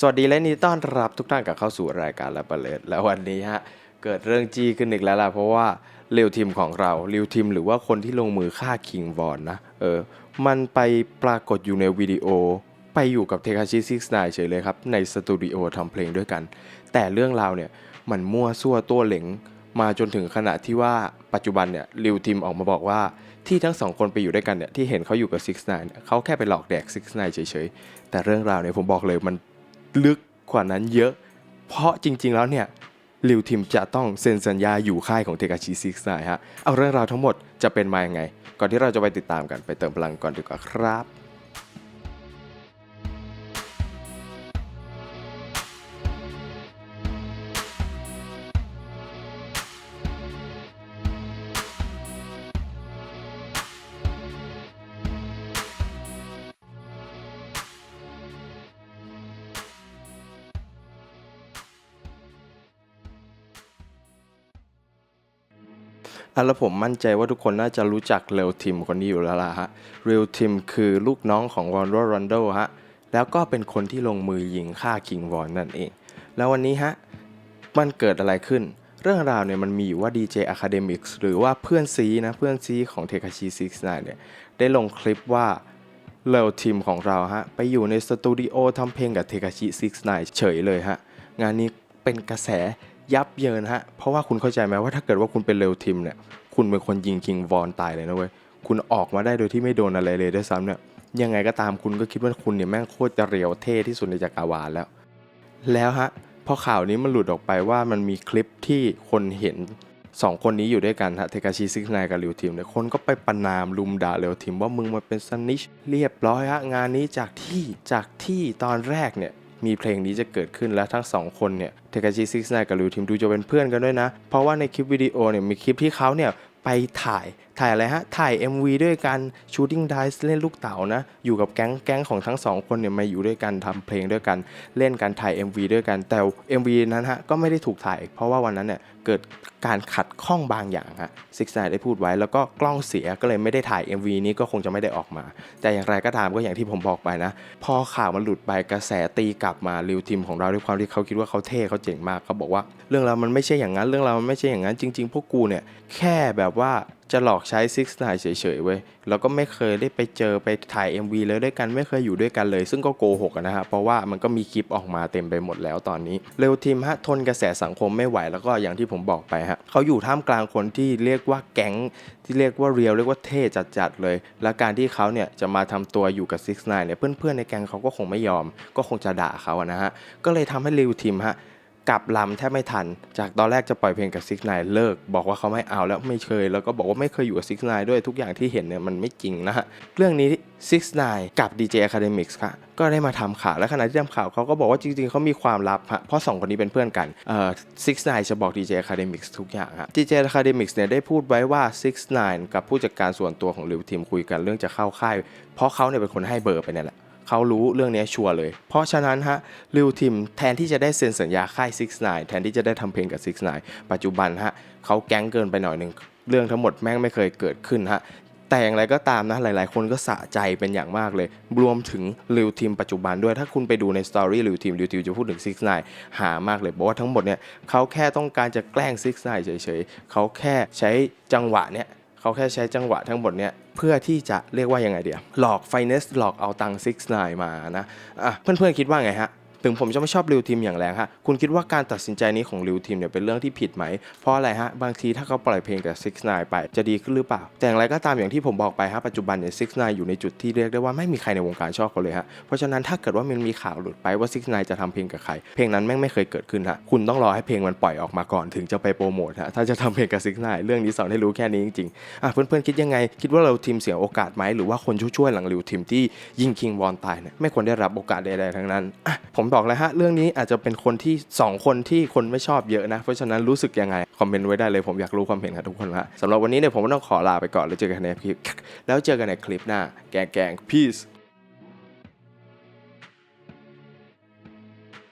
สวัสดีและยินดีต้อนรับทุกท่านกลับเข้าสู่รายการและประเลดแล้ววันนี้ฮะเกิดเรื่องจี้ขึ้นอีกแล้วล่ะเพราะว่าเรียวทีมของเราเรียวทีมหรือว่าคนที่ลงมือฆ่าคิงวอนนะเออมันไปปรากฏอยู่ในวิดีโอ ไปอยู่กับเทคาชิซิกไนเฉยเลยครับ ในสตูดิโอทำเพลงด้วยกัน แต่เรื่องราวเนี่ยมันมั่วซั่วตัวเหลงมาจนถึงขณะที่ว่าปัจจุบันเนี่ยริวทีมออกมาบอกว่าที่ทั้งสองคนไปอยู่ด้วยกันเนี่ยที่เห็นเขาอยู่กับซิกไนเนี่ยเขาแค่ไปหลอกแดกซิกไนเฉยๆ แต่เรื่องราวเนี่ยผมบอกเลยมัน ลึกกว่านั้นเยอะ เพราะจริง ๆ แล้วเนี่ยลิวทิมจะต้องเซ็นสัญญาอยู่ค่ายของเทกาชิซิกไนฮะ เอาเรื่องราวทั้งหมดจะเป็นมาอย่างไง ก่อนที่เราจะไปติดตามกันไปเติมพลังก่อนดีกว่าครับ แล้วผมมั่นใจว่าทุกคนน่าจะรู้จักเรลทิมคนนี้อยู่แล้วล่ะฮะเรลทิมคือลูกน้องของวอนโรรันโดฮะแล้วก็เป็นคนที่ลงมือยิงฆ่าคิงวอนนั่นเอง แล้ววันนี้ฮะมันเกิดอะไรขึ้น เรื่องราวเนี่ยมันมีอยู่ว่า DJ Academics หรือว่าเพื่อนซีนะเพื่อนซีของ t e k a s h i 69เนี่ยได้ลงคลิปว่าเลวทีมของเราฮะไปอยู่ในสตูดิโอทำเพลงกับ t e k a s h i 69เฉยเลยฮะงานนี้เป็นกระแส ยับเยินฮะ เพราะว่าคุณเข้าใจไหมว่าถ้าเกิดว่าคุณเป็นเลวทีมเนี่ย คุณเป็นคนยิงคิงวอนตายเลยนะเว้ย คุณออกมาได้โดยที่ไม่โดนอะไรเลยด้วยซ้ำเนี่ย ยังไงก็ตามคุณก็คิดว่าคุณเนี่ยแม่งโคตรจะเรียวเท่ที่สุดในจักรวาลแล้ว แล้วฮะ พอข่าวนี้มันหลุดออกไปว่ามันมีคลิปที่คนเห็นสองคนนี้อยู่ด้วยกันฮะเทกาชิซิกไนกับเริวทีมเนี่ยคนก็ไปประนามลุมด่าเริวทีมว่ามึงมาเป็นสนิชเรียบร้อยฮะงานนี้จากที่จากที่ตอนแรกเนี่ย มีเพลงนี้จะเกิดขึ้นและทั้งสองคนเนี่ยเทกาชิซิกไนกับริวทิมดูจะเป็นเพื่อนกันด้วยนะ เพราะว่าในคลิปวิดีโอเนี่ยมีคลิปที่เขาเนี่ยไปถ่าย ถ่ายอะไรฮะ ถ่าย MV ด้วยกันชูต i ิ g งไดส์เล่นลูกเต๋านะ อยู่กับแก๊งแก๊งของทั้งสองคนเนี่ยมาอยู่ด้วยกันทำเพลงด้วยกัน เล่นกันถ่าย MV ด้วยกัน แต่ MV นั้นฮะก็ไม่ได้ถูกถ่าย เพราะว่าวันนั้นเนี่ยเกิดการขัดข้องบางอย่างฮะซิกไนได้พูดไว้แล้วก็กล้องเสียก็เลยไม่ได้ถ่าย MV นี้ก็คงจะไม่ได้ออกมา แต่อย่างไรก็ตามก็อย่างที่ผมบอกไปนะ พอข่าวมันหลุดไปกระแสตีกลับมาริวทีมของเราด้วยความที่เขาคิดว่าเขาเท่เขาเจ๋งมากเขาบอกว่า เรื่องรามันไม่ใช่อย่างนั้นเรื่องรามันไม่ใช่อย่างนั้นจริง ๆ พวกกูเนี่ยแค่แบบว่า จะหลอกใช้ซิกไนเฉยๆเว้ยแล้วก็ไม่เคยได้ไปเจอไปถ่าย MV เลยด้วยกันไม่เคยอยู่ด้วยกันเลย ซึ่งก็โกหกนะฮะเพราะว่ามันก็มีคลิปออกมาเต็มไปหมดแล้วตอนนี้ เร็วทีมฮะทนกระแสสังคมไม่ไหวแล้วก็อย่างที่ผมบอกไปฮะเขาอยู่ท่ามกลางคนที่เรียกว่าแก๊งที่เรียกว่าเรียวเรียกว่าเท่จัดๆเลย และการที่เขาเนี่ยจะมาทำตัวอยู่กับซิกไนเนี่ยเพื่อนๆในแก๊งเขาก็คงไม่ยอม ก็คงจะด่าเขาอะนะฮะก็เลยทำให้เร็วทีมฮะ กลับลำแทบไม่ทัน จากตอนแรกจะปล่อยเพลงกับซิกไนเลิก บอกว่าเขาไม่เอาแล้วไม่เคย แล้วก็บอกว่าไม่เคยอยู่กับซิกไนด้วยทุกอย่างที่เห็นเนี่ยมันไม่จริงนะฮะ เรื่องนี้ซิกไนกับ DJ Academics ค่ะก็ได้มาทำข่าว และขณะที่ทำข่าวเขาก็บอกว่าจริงๆ เขามีความลับฮะเพราะสองคนนี้เป็นเพื่อนกันเอ่อซิกไนจะบอก DJ Academics ทุกอย่างฮะ DJ Academics เนี่ยได้พูดไว้ว่าซิกไนกับผู้จัดการส่วนตัวของลิวทีมคุยกันเรื่องจะเข้าค่าย เพราะเขาเนี่ยเป็นคนให้เบอร์ไปเนี่ยแหละ เขารู้เรื่องนี้ชัวร์เลย เพราะฉะนั้นฮะริวทิมแทนที่จะได้เซ็นสัญญาค่าย 6 9 แทนที่จะได้ทำเพลงกับ 6 9 ปัจจุบันฮะเขาแก๊งเกินไปหน่อยหนึ่งเรื่องทั้งหมดแม่งไม่เคยเกิดขึ้นฮะแต่อย่างไรก็ตามนะหลายๆ คนก็สะใจเป็นอย่างมากเลย รวมถึงริวทีมปัจจุบันด้วยถ้าคุณไปดูในสตอรี่ริวทีมริวทีมจะพูดถึง6 9หามากเลยบอกว่าทั้งหมดเนี่ยเขาแค่ต้องการจะแกล้ง6 9เฉยๆเขาแค่ใช้จังหวะเนี่ย เขาแค่ใช้จังหวะทั้งหมดเนี่ยเพื่อที่จะเรียกว่ายังไงเดียวหลอกไฟเนสหลอกเอาตังค์ซิกไนมานะอะเพื่อนๆคิดว่าไงฮะ ถึงผมจะไม่ชอบริวทีมอย่างแรงฮะคุณคิดว่าการตัดสินใจนี้ของริวทีมเนี่ยเป็นเรื่องที่ผิดไหม เพราะอะไรฮะ บางทีถ้าเขาปล่อยเพลงกับซิกไนไปจะดีขึ้นหรือเปล่า แต่อย่างไรก็ตามอย่างที่ผมบอกไปฮะปัจจุบันเนี่ยซิกไนอยู่ในจุดที่เรียกได้ว่าไม่มีใครในวงการชอบเขาเลยฮะเพราะฉะนั้นถ้าเกิดว่ามันมีข่าวหลุดไปว่าซิกไนจะทำเพลงกับใครเพลงนั้นแม่งไม่เคยเกิดขึ้นฮะคุณต้องรอให้เพลงมันปล่อยออกมาก่อนถึงจะไปโปรโมทฮะถ้าจะทำเพลงกับซิกไนเรื่องนี้สอนให้รู้แค่นี้จริงๆอะเพื่อนๆคิดยังไง คิดว่าเราทีมเสียโอกาสไหมหรือว่าคนช่วยๆหลังริวทีมที่ยิงคิงวอนตายเนี่ยไม่ควรได้รับโอกาสใดๆทั้งนั้นอะผมบอกเลยฮะ เรื่องนี้อาจจะเป็นคนที่สองคนที่คนไม่ชอบเยอะนะ เพราะฉะนั้นรู้สึกยังไง คอมเมนต์ไว้ได้เลยผมอยากรู้ความเห็นของทุกคนละสำหรับวันนี้เนี่ยผมก็ต้องขอลาไปก่อนแล้วเจอกันในคลิปแล้วเจอกันในคลิปหน้า แกงๆ peace